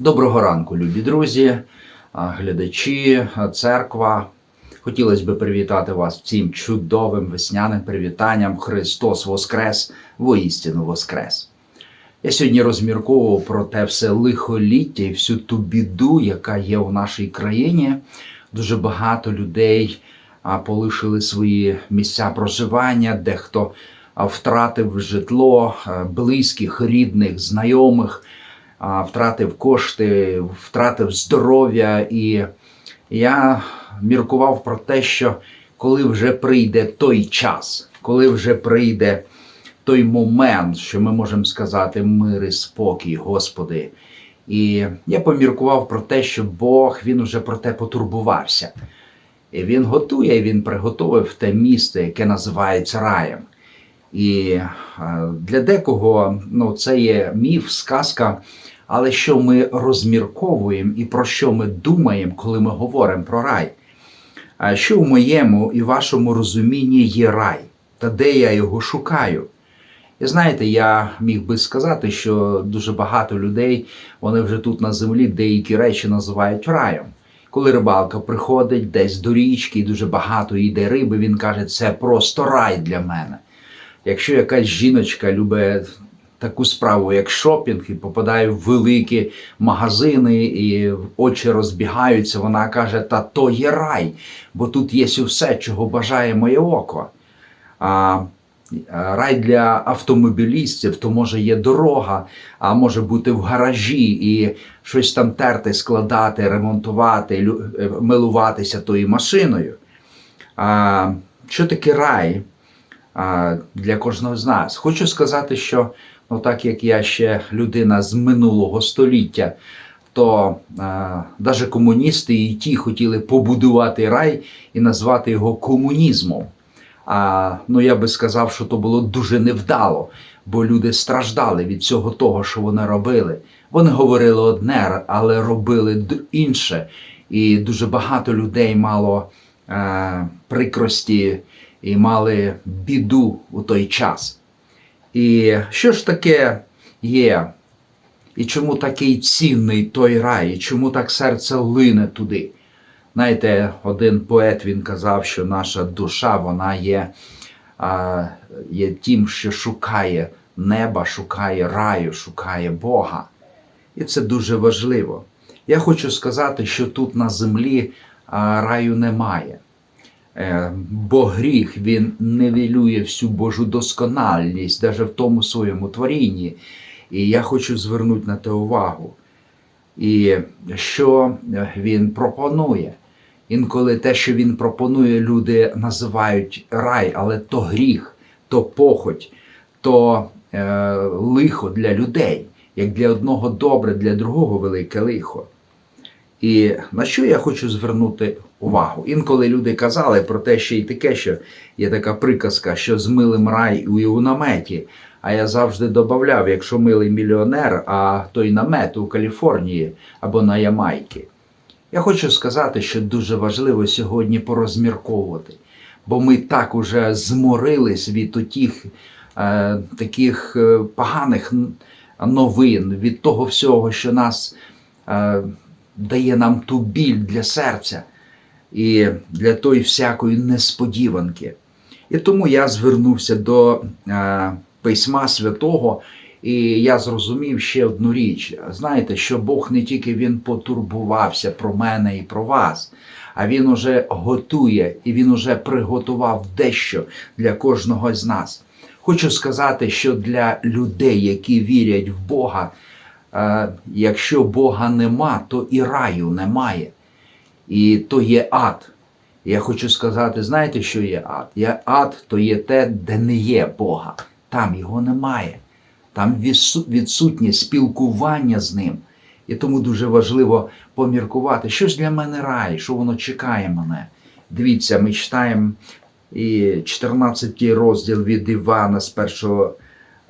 Доброго ранку, любі друзі, глядачі, церква. Хотілося б привітати вас цим чудовим весняним привітанням Христос Воскрес, воістину Воскрес. Я сьогодні розмірковував про те все лихоліття і всю ту біду, яка є у нашій країні. Дуже багато людей полишили свої місця проживання, дехто втратив житло, близьких, рідних, знайомих, втратив кошти, втратив здоров'я. І я міркував про те, що коли вже прийде той час, коли вже прийде той момент, що ми можемо сказати мир і спокій, Господи. І я поміркував про те, що Бог він уже про те потурбувався. І він готує, він приготовив те місце, яке називається раєм. І для декого ну, це є міф, сказка. Але що ми розмірковуємо і про що ми думаємо, коли ми говоримо про рай? Що в моєму і вашому розумінні є рай, та де я його шукаю? І знаєте, я міг би сказати, що дуже багато людей вони вже тут на землі деякі речі називають раєм. Коли рибалка приходить десь до річки і дуже багато йде риби, він каже, це просто рай для мене. Якщо якась жіночка любить таку справу, як шопінг, і попадає в великі магазини, і очі розбігаються, вона каже, та то є рай, бо тут є все, чого бажає моє око. А, Рай для автомобілістів, то може є дорога, а може бути в гаражі і щось там терти, складати, ремонтувати, е, милуватися тою машиною. А, що таке рай а, для кожного з нас? Хочу сказати, що ну, так як я ще людина з минулого століття, то навіть комуністи і ті хотіли побудувати рай і назвати його комунізмом. А, ну я би сказав, що то було дуже невдало, бо люди страждали від цього того, що вони робили. Вони говорили одне, але робили інше. І дуже багато людей мало е, прикрості і мали біду у той час. І що ж таке є? І чому такий цінний той рай, і чому так серце лине туди? Знаєте, один поет він казав, що наша душа вона є, а, є тим, що шукає неба, шукає раю, шукає Бога. І це дуже важливо. Я хочу сказати, що тут на землі а, раю немає. Е, Бо гріх він невілює всю Божу досконалість, навіть в тому своєму творінні. І я хочу звернути на те увагу. І що він пропонує? Інколи те, що він пропонує, люди називають рай, але то гріх, то похоть, то е, лихо для людей. Як для одного добре, для другого велике лихо. І на що я хочу звернути увагу? Інколи люди казали про те, що і таке, що є така приказка, що з милим рай у, у наметі. А я завжди додавав, якщо милий мільйонер, а той намет у Каліфорнії або на Ямайці. Я хочу сказати, що дуже важливо сьогодні порозмірковувати, бо ми так уже зморились від отіх е, таких е, поганих новин, від того всього, що нас е, дає нам ту біль для серця і для тої всякої несподіванки. І тому я звернувся до е, Письма Святого, і я зрозумів ще одну річ. Знаєте, що Бог не тільки Він потурбувався про мене і про вас, а Він уже готує і Він уже приготував дещо для кожного з нас. Хочу сказати, що для людей, які вірять в Бога, якщо Бога нема, то і раю немає. І то є ад. Я хочу сказати, знаєте, що є ад? Є ад то є те, де не є Бога. Там його немає. Там відсутнє спілкування з ним. І тому дуже важливо поміркувати, що ж для мене рай, що воно чекає мене. Дивіться, ми читаємо і 14 розділ від Івана з першого е,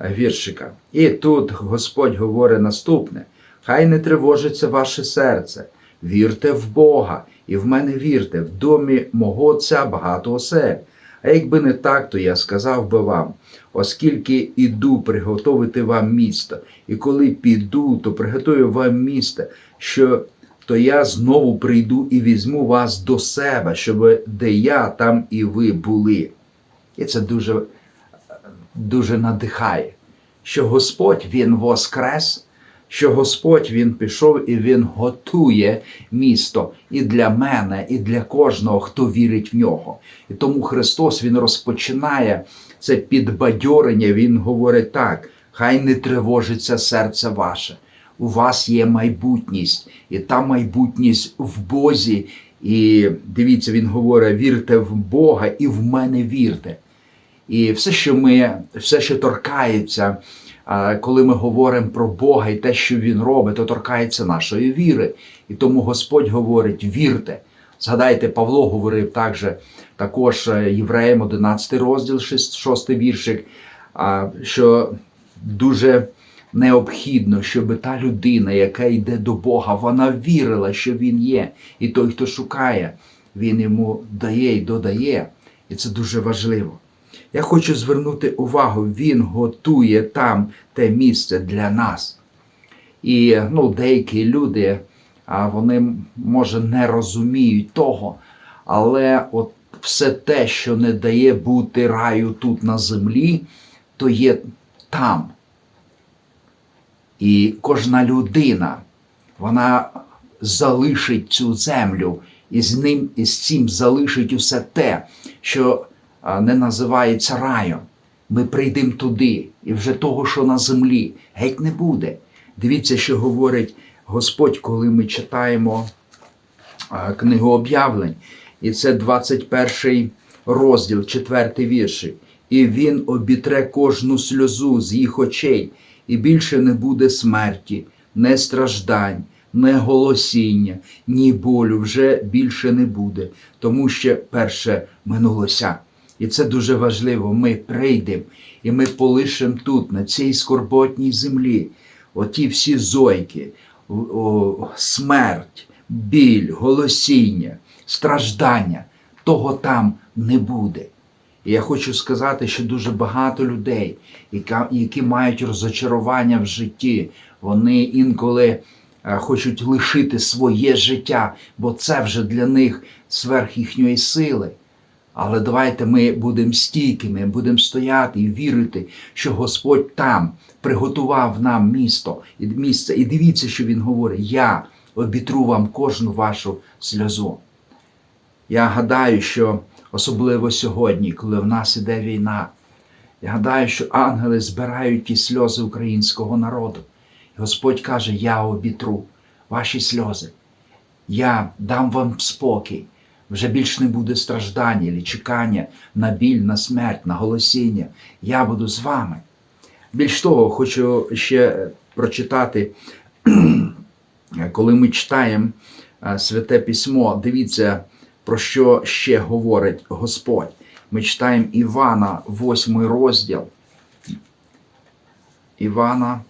віршика. І тут Господь говорить наступне: хай не тривожиться ваше серце, вірте в Бога, і в мене вірте, в домі мого Отця багато осель. А якби не так, то я сказав би вам, оскільки іду приготовити вам місто, і коли піду, то приготую вам місто, що то я знову прийду і візьму вас до себе, щоб де я, там і ви були. І це дуже, дуже надихає, що Господь Він воскрес, що Господь Він пішов і Він готує місто і для мене, і для кожного, хто вірить в нього. І тому Христос Він розпочинає це підбадьорення, Він говорить так: хай не тривожиться серце ваше. У вас є майбутність, і та майбутність в Бозі. І дивіться, він говорить: вірте в Бога і в мене вірте. І все, що ми, все, що торкається, коли ми говоримо про Бога і те, що Він робить, то торкається нашої віри. І тому Господь говорить: вірте. Згадайте, Павло говорив також, також е, Євреям 11 розділ, 6 віршик, що дуже необхідно, щоб та людина, яка йде до Бога, вона вірила, що Він є. І той, хто шукає, він йому дає і додає. І це дуже важливо. Я хочу звернути увагу, він готує там те місце для нас. І ну, деякі люди, вони, може, не розуміють того, але от все те, що не дає бути раю тут на землі, то є там. І кожна людина, вона залишить цю землю, і з ним і з цим залишить усе те, що не називається раєм. Ми прийдемо туди, і вже того, що на землі, геть не буде. Дивіться, що говорить Господь, коли ми читаємо книгу об'явлень. І це 21 розділ, 4 вірші. І він обітре кожну сльозу з їх очей, і більше не буде смерті, не страждань, не голосіння, ні болю вже більше не буде, тому що перше минулося. І це дуже важливо. Ми прийдемо і ми полишимо тут, на цій скорботній землі, оті всі зойки, о, смерть, біль, голосіння, страждання. Того там не буде. І я хочу сказати, що дуже багато людей, які мають розочарування в житті, вони інколи е, хочуть лишити своє життя, бо це вже для них сверх їхньої сили. Але давайте ми будемо стійкими, будемо стояти і вірити, що Господь там приготував нам місто і місце. І дивіться, що Він говорить: Я обітру вам кожну вашу сльозу. Я гадаю, що особливо сьогодні, коли в нас іде війна, я гадаю, що ангели збирають ті сльози українського народу. І Господь каже: Я обітру ваші сльози. Я дам вам спокій. Вже більш не буде страждання, чи чекання на біль, на смерть, на голосіння. Я буду з вами. Більш того, хочу ще прочитати, коли ми читаємо е, Святе Письмо, дивіться, про що ще говорить Господь. Ми читаємо Івана, 8 розділ. Івана,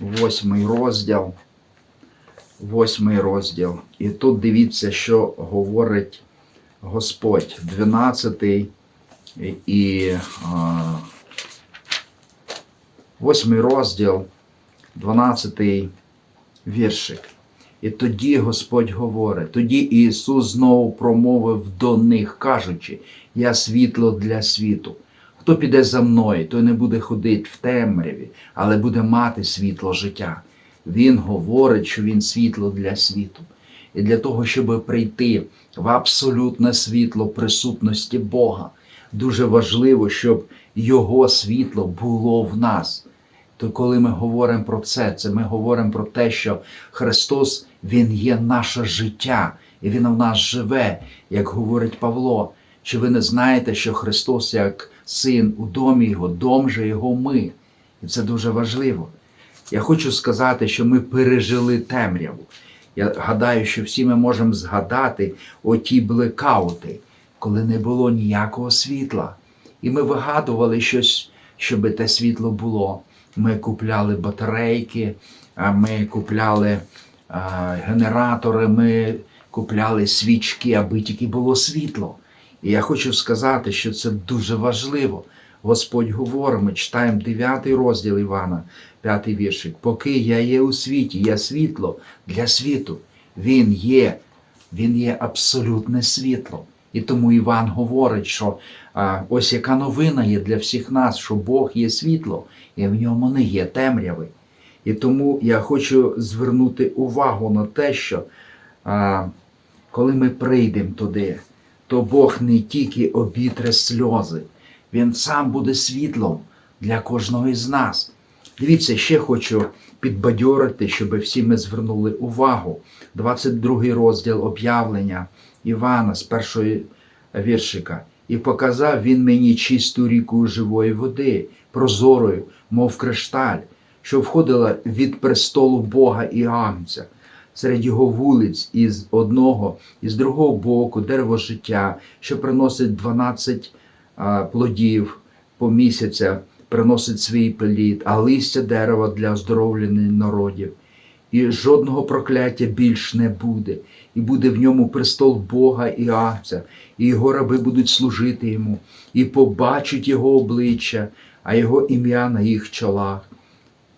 8 розділ. Восьмий розділ. І тут дивіться, що говорить Господь. 12 і восьмий розділ, 12 віршик. І тоді Господь говорить, тоді Ісус знову промовив до них, кажучи, я світло для світу. Хто піде за мною, той не буде ходити в темряві, але буде мати світло життя. Він говорить, що він світло для світу. І для того, щоб прийти в абсолютне світло присутності Бога, дуже важливо, щоб Його світло було в нас. То коли ми говоримо про це, це ми говоримо про те, що Христос Він є наше життя, і Він в нас живе, як говорить Павло. Чи ви не знаєте, що Христос як син у домі Його, дом же Його ми? І це дуже важливо. Я хочу сказати, що ми пережили темряву. Я гадаю, що всі ми можемо згадати оті блекаути, коли не було ніякого світла. І ми вигадували щось, щоб те світло було. Ми купляли батарейки, ми купляли генератори, ми купляли свічки, аби тільки було світло. І я хочу сказати, що це дуже важливо. Господь говорить, ми читаємо 9 розділ Івана, 5 віршик. Поки я є у світі, я світло для світу. Він є, він є абсолютне світло. І тому Іван говорить, що а, ось яка новина є для всіх нас, що Бог є світло, і в ньому не є темряви. І тому я хочу звернути увагу на те, що а, коли ми прийдемо туди, то Бог не тільки обітре сльози, Він сам буде світлом для кожного із нас. Дивіться, ще хочу підбадьорити, щоб всі ми звернули увагу. 22 розділ об'явлення Івана з першої віршика. І показав він мені чисту ріку живої води, прозорою, мов кришталь, що входила від престолу Бога і Агнця, серед його вулиць із одного і з другого боку дерево життя, що приносить 12 а, плодів по місяця, приносить свій плід, а листя дерева для оздоровлення народів. І жодного прокляття більш не буде, і буде в ньому престол Бога і Агця, і його раби будуть служити йому, і побачать його обличчя, а його ім'я на їх чолах.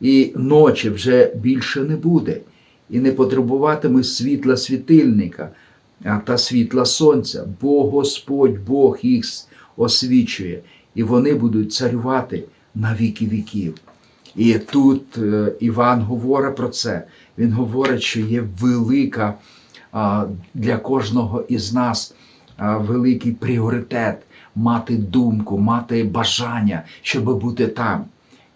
І ночі вже більше не буде, і не потребуватиме світла світильника та світла сонця, бо Господь Бог їх освічує, і вони будуть царювати на віки віків. І тут е, Іван говорить про це. Він говорить, що є велика для кожного із нас великий пріоритет мати думку, мати бажання, щоб бути там.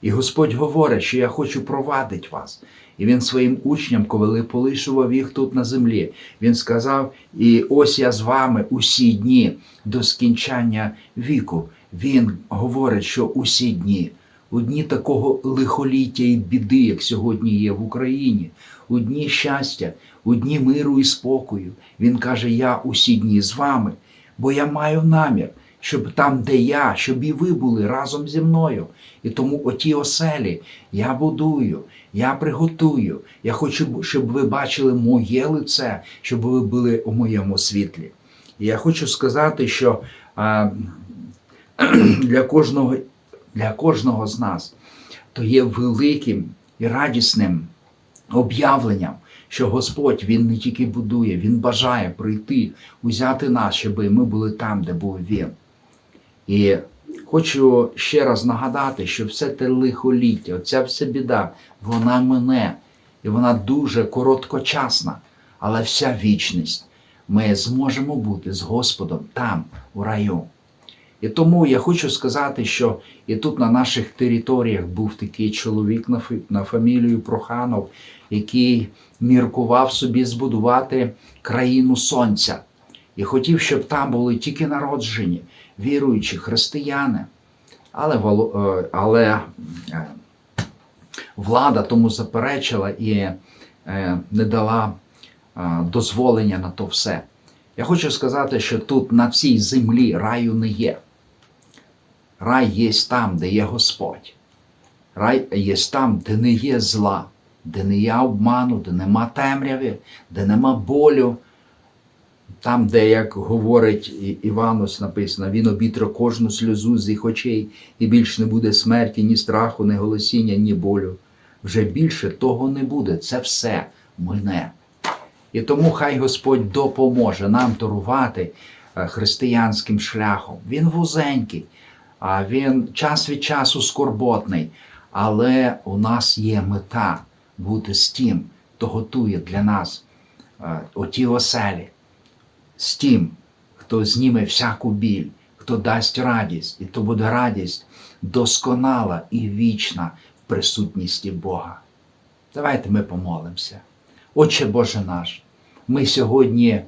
І Господь говорить, що я хочу провадити вас. І він своїм учням, коли полишував їх тут на землі, він сказав: І ось я з вами усі дні до скінчання віку. Він говорить, що усі дні, у дні такого лихоліття і біди, як сьогодні є в Україні, у дні щастя, у дні миру і спокою. Він каже: Я усі дні з вами, бо я маю намір, щоб там, де я, щоб і ви були разом зі мною. І тому оті оселі я будую, я приготую. Я хочу, щоб ви бачили моє лице, щоб ви були у моєму світлі. І я хочу сказати, що для кожного, для кожного з нас то є великим і радісним об'явленням, що Господь Він не тільки будує, Він бажає прийти, узяти нас, щоб ми були там, де був Він. І хочу ще раз нагадати, що все те лихоліття, оця вся біда, вона мене, і вона дуже короткочасна, але вся вічність. Ми зможемо бути з Господом там, у раю. І тому я хочу сказати, що і тут на наших територіях був такий чоловік на, фамілію Проханов, який міркував собі збудувати країну сонця. І хотів, щоб там були тільки народжені, віруючі християни. Але, е, але е, влада тому заперечила і е, не дала дозволення на то все. Я хочу сказати, що тут на цій землі раю не є. Рай є там, де є Господь. Рай є там, де не є зла, де не є обману, де нема темряви, де нема болю. Там, де, як говорить Іванус, написано, він обітре кожну сльозу з їх очей, і більш не буде смерті, ні страху, ні голосіння, ні болю. Вже більше того не буде. Це все мине. І тому хай Господь допоможе нам торувати е, християнським шляхом. Він вузенький, а він час від часу скорботний, але у нас є мета бути з тим, хто готує для нас е, оті оселі, з тим, хто зніме всяку біль, хто дасть радість, і то буде радість досконала і вічна в присутності Бога. Давайте ми помолимося. Отче Боже наш, ми сьогодні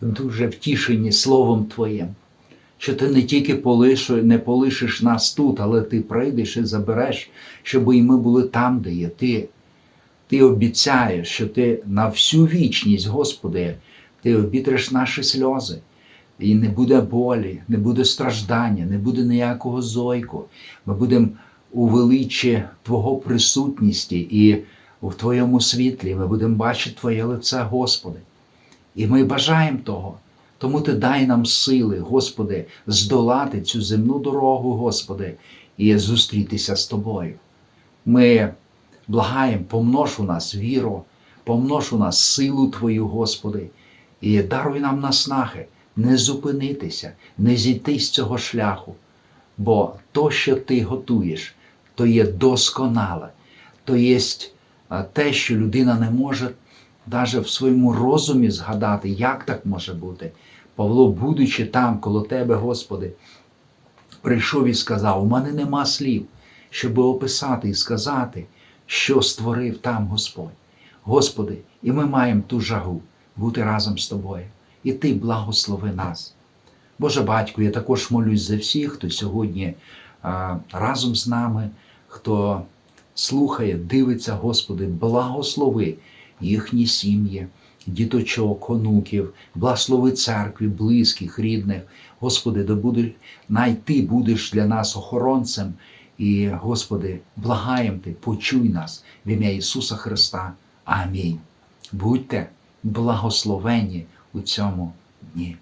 дуже втішені Словом Твоїм, що Ти не тільки полишу, не полишиш нас тут, але Ти прийдеш і забереш, щоб і ми були там, де є Ти. Ти обіцяєш, що Ти на всю вічність, Господи, Ти обітреш наші сльози. І не буде болі, не буде страждання, не буде ніякого зойку. Ми будемо у величі Твого присутності і в Твоєму світлі. Ми будемо бачити Твоє лице, Господи. І ми бажаємо того. Тому ти дай нам сили, Господи, здолати цю земну дорогу, Господи, і зустрітися з Тобою. Ми благаємо, помнож у нас віру, помнож у нас силу Твою, Господи, і даруй нам наснахи не зупинитися, не зійти з цього шляху. Бо то, що ти готуєш, то є досконале, то є те, що людина не може навіть в своєму розумі згадати, як так може бути. Павло, будучи там коло тебе, Господи, прийшов і сказав: у мене нема слів, щоб описати і сказати, що створив там Господь. Господи, і ми маємо ту жагу бути разом з тобою. І Ти благослови нас. Боже батько, я також молюсь за всіх, хто сьогодні а, разом з нами, хто слухає, дивиться, Господи, благослови їхні сім'ї, діточок, онуків, благослови церкві, близьких, рідних. Господи, да буде, най Ти будеш для нас охоронцем. І, Господи, благаєм Ти, почуй нас в ім'я Ісуса Христа. Амінь. Будьте благословені у цьому дні.